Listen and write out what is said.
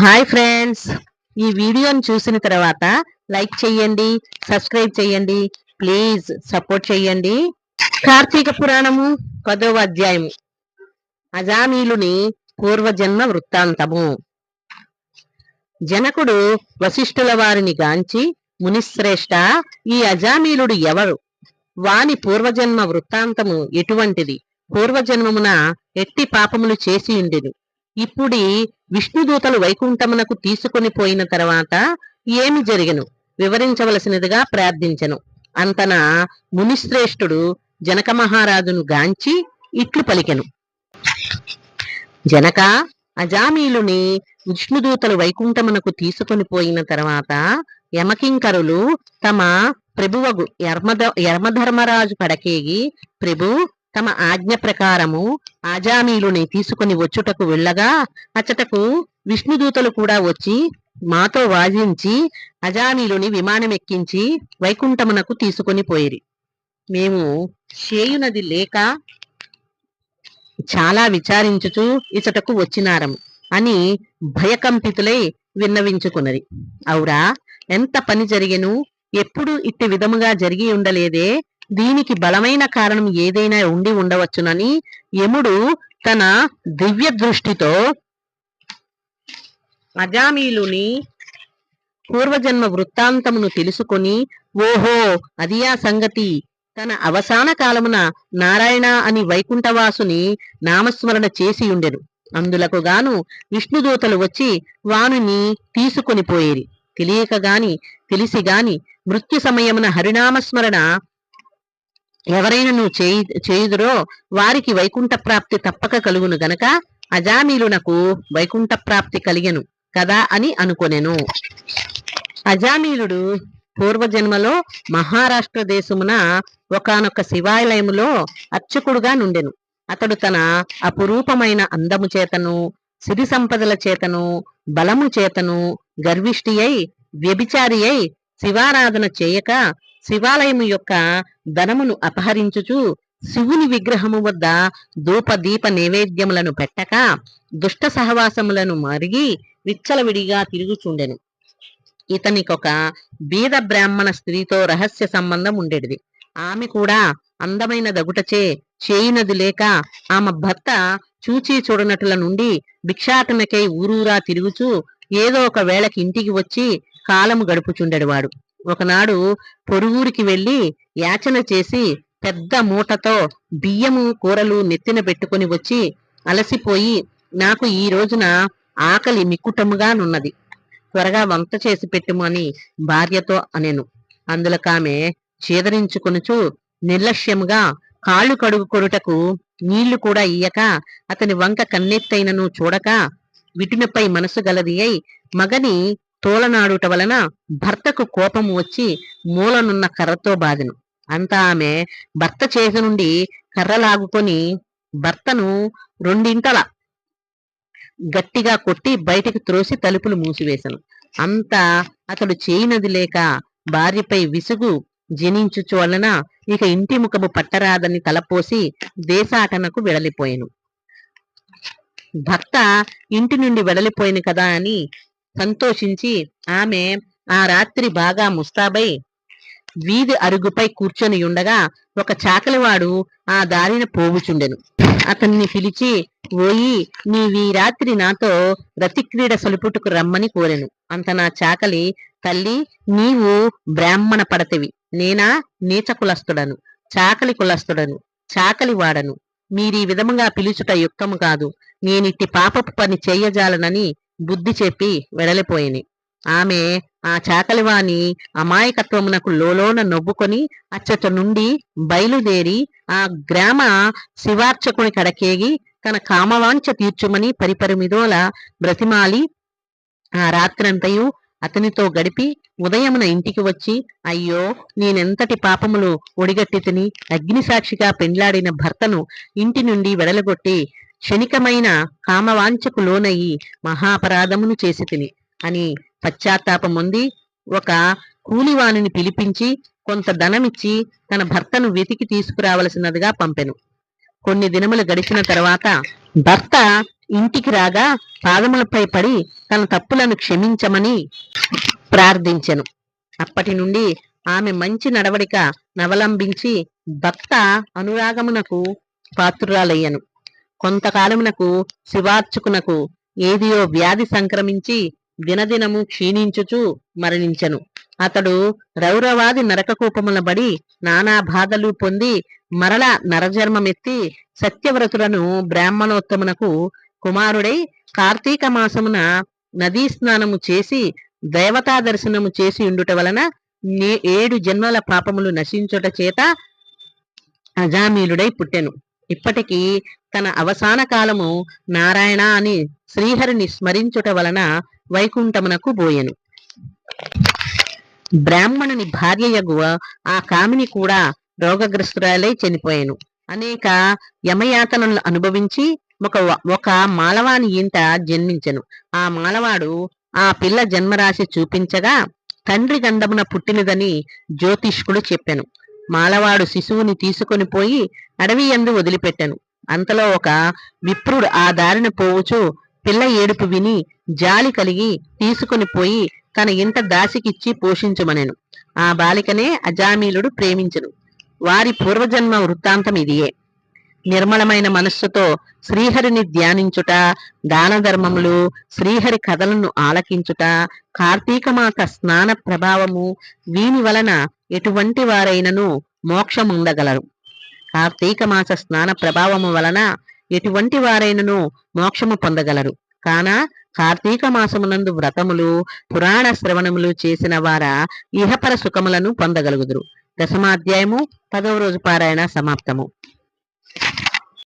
Hi friends. ఈ వీడియోని చూసిన తర్వాత లైక్ చేయండి సబ్స్క్రైబ్ చేయండి ప్లీజ్ సపోర్ట్ చేయండి కార్తీక పురాణము పదవ అధ్యాయము. అజామీలుని పూర్వజన్మ వృత్తాంతము. జనకుడు వశిష్ఠుల వారిని గాంచి మునిశ్రేష్ట ఈ అజామీలుడు ఎవరు? వాని పూర్వజన్మ వృత్తాంతము ఎటువంటిది? పూర్వజన్మమున ఎట్టి పాపములు చేసి ఉండెను ఇప్పుడి విష్ణుదూతలు వైకుంఠమునకు తీసుకొని పోయిన తర్వాత ఏమి జరిగను? వివరించవలసినదిగా ప్రార్థించెను. అంతన మునిశ్రేష్ఠుడు జనక మహారాజును గాంచి ఇట్లు పలికెను. జనక అజామీలుని విష్ణుదూతలు వైకుంఠమునకు తీసుకొని పోయిన తర్వాత యమకింకరులు తమ ప్రభువగు యర్మద యర్మధర్మరాజు పడకేగి ప్రభు తమ ఆజ్ఞ ప్రకారము ఆజామీలుని తీసుకుని వచ్చుటకు వెళ్ళగా అచ్చటకు విష్ణుదూతలు కూడా వచ్చి మాతో వాదించి అజామీలుని విమానం ఎక్కించి వైకుంఠమునకు తీసుకొని పోయిరి. మేము చేయునది లేక చాలా విచారించుచు ఇచటకు వచ్చినారం అని భయకంపితులై విన్నవించుకున్నది అవురా ఎంత పని జరిగెను? ఎప్పుడు ఇట్టి విధముగా జరిగి ఉండలేదే? దీనికి బలమైన కారణం ఏదైనా ఉండి ఉండవచ్చునని యముడు తన దివ్య దృష్టితో అజామీలుని పూర్వజన్మ వృత్తాంతమును తెలుసుకొని ఓహో అది ఆ సంగతి. తన అవసాన కాలమున నారాయణ అని వైకుంఠవాసుని నామస్మరణ చేసి ఉండెను. అందులకు గాను విష్ణుదూతలు వచ్చి వానుని తీసుకొని పోయేరి. తెలియక గాని తెలిసి గాని మృత్యు సమయమున హరినామస్మరణ ఎవరైనా నువ్వు చేయి చేయుదురో వారికి వైకుంఠ ప్రాప్తి తప్పక కలుగును గనక అజామీలునకు వైకుంఠ ప్రాప్తి కలిగెను కదా అని అనుకొనెను. అజామీలుడు పూర్వజన్మలో మహారాష్ట్ర దేశమున ఒకానొక శివాలయములో అర్చకుడుగా నుండెను. అతడు తన అపురూపమైన అందము చేతను సిరి సంపదల చేతను బలము చేతను గర్విష్టి అయి వ్యభిచారి అయి శివారాధన చేయక శివాలయము యొక్క ధనమును అపహరించుచు శివుని విగ్రహము వద్ద ధూప దీప నైవేద్యములను పెట్టక దుష్ట సహవాసములను మరిగి విచ్చలవిడిగా తిరుగుచుండెను. ఇతనికొక బీద బ్రాహ్మణ స్త్రీతో రహస్య సంబంధం ఉండేది ఆమె కూడా అందమైన దగుటచే చేయునది లేక ఆమె భర్త చూచి చూడనటుల నుండి భిక్షాటనకై ఊరూరా తిరుగుచూ ఏదో ఒక వేళకి ఇంటికి వచ్చి కాలము గడుపుచుండెడువాడు ఒకనాడు పొరుగురికి వెళ్ళి యాచన చేసి పెద్ద మూటతో బియ్యము కూరలు నెత్తిన పెట్టుకుని వచ్చి అలసిపోయి నాకు ఈ రోజున ఆకలి మిక్కుటముగానున్నది త్వరగా వంట చేసి పెట్టుము అని భార్యతో అనెను. అందులకామె చేదరించుకొనుచు నిర్లక్ష్యముగా కాళ్ళు కడుగు కొరుటకు నీళ్ళు కూడా ఇయ్యక అతని వంక కన్నెత్తైనను చూడక విటునపై మనసు గలది అయి మగని తోలనాడుట వలన భర్తకు కోపం వచ్చి మూలనున్న కర్రతో బాధెను. అంతా ఆమె భర్త చేతి నుండి కర్ర లాగుకొని భర్తను రెండింతల గట్టిగా కొట్టి బయటికి త్రోసి తలుపులు మూసివేశను అంతా అతడు చేయనది లేక భార్యపై విసుగు జనించుచు వలన ఇక ఇంటి ముఖము పట్టరాదని తలపోసి దేశాటనకు వెడలిపోయాను. భర్త ఇంటి నుండి వెడలిపోయిన కదా అని సంతోషించి ఆమె ఆ రాత్రి బాగా ముస్తాబై వీధి అరుగుపై కూర్చొని ఉండగా ఒక చాకలివాడు ఆ దారిన పోగుచుండెను అతన్ని పిలిచి ఓయి నీవి రాత్రి నాతో రతిక్రీడ సలుపుటకు రమ్మని కోరెను. అంత నా చాకలి తల్లి నీవు బ్రాహ్మణ పడతవి. నేనా నీచ కులస్తుడను చాకలి కులస్తుడను చాకలి వాడను. మీరీ విధముగా పిలుచుట యుక్తము కాదు. నేనిట్టి పాపపు పని చెయ్యజాలనని బుద్ధి చెప్పి వెడలిపోయిని. ఆమె ఆ చాకలివాని అమాయకత్వమునకు లోలోన నవ్వుకొని అచ్చట నుండి బయలుదేరి ఆ గ్రామ శివార్చకుని కడకేగి తన కామవాంఛ తీర్చుమని పరిపరిమిదోల బ్రతిమాలి. ఆ రాత్రంతయు అతనితో గడిపి ఉదయమున ఇంటికి వచ్చి అయ్యో నేనెంతటి పాపములు ఒడిగట్టి తిని అగ్నిసాక్షిగా పెండ్లాడిన భర్తను ఇంటి నుండి వెడలగొట్టి క్షణికమైన కామవాంఛకు లోనయ్యి మహాపరాధమును చేసి తిని. అని పశ్చాత్తాపముంది ఒక కూలివానిని పిలిపించి కొంత ధనమిచ్చి తన భర్తను వెతికి తీసుకురావలసినదిగా పంపెను. కొన్ని దినములు గడిచిన తర్వాత భర్త ఇంటికి రాగా పాదములపై పడి తన తప్పులను క్షమించమని ప్రార్థించెను. అప్పటి నుండి ఆమె మంచి నడవడిక నవలంబించి భర్త అనురాగమునకు పాత్రురాలయ్యను. కొంతకాలమునకు శివార్చుకునకు ఏదియో వ్యాధి సంక్రమించి దినదినము క్షీణించుచు మరణించెను. అతడు రౌరవాది నరకకూపముల బడి నానా బాధలు పొంది మరల నరజన్మమెత్తి సత్యవ్రతులను బ్రాహ్మణోత్తమునకు కుమారుడై కార్తీక మాసమున నదీ స్నానము చేసి దేవతా దర్శనము చేసి ఉండుట వలన నే- ఏడు జన్మల పాపములు నశించుట చేత అజామీలుడై పుట్టెను. ఇప్పటికీ తన అవసాన కాలము నారాయణ అని శ్రీహరిని స్మరించుట వలన వైకుంఠమునకు బోయెను బ్రాహ్మణుని భార్యయగు ఆ కామిని కూడా రోగగ్రస్తురాలై చనిపోయెను. అనేక యమయాతనలు అనుభవించి ఒక ఒక మాలవాని ఇంట జన్మించెను. ఆ మాలవాడు ఆ పిల్ల జన్మరాశి చూపించగా తండ్రి గంధమున పుట్టినదని జ్యోతిష్కుడు చెప్పెను. మాలవాడు శిశువుని తీసుకొని పోయి అడవి ఎందు వదిలిపెట్టెను. అంతలో ఒక విప్రుడు ఆ దారిన పోవుచు పిల్ల ఏడుపు విని జాలి కలిగి తీసుకొని పోయి తన ఇంట దాసికిచ్చి పోషించమనెను. ఆ బాలికనే అజామీలుడు ప్రేమించెను. వారి పూర్వజన్మ వృత్తాంతం ఇదియే. నిర్మలమైన మనస్సుతో శ్రీహరిని ధ్యానించుట దాన ధర్మములు శ్రీహరి కథలను ఆలకించుట కార్తీక మాత స్నాన ప్రభావము వీని వలన ఎటువంటి వారైనను మోక్షముందగలరు. కార్తీక మాస స్నాన ప్రభావము వలన ఎటువంటి వారైనను మోక్షము పొందగలరు. కాన కార్తీక మాసమునందు వ్రతములు పురాణ శ్రవణములు చేసిన వార ఇహపర సుఖములను పొందగలుగుదురు. దశమాధ్యాయము పదవ రోజు పారాయణ సమాప్తము.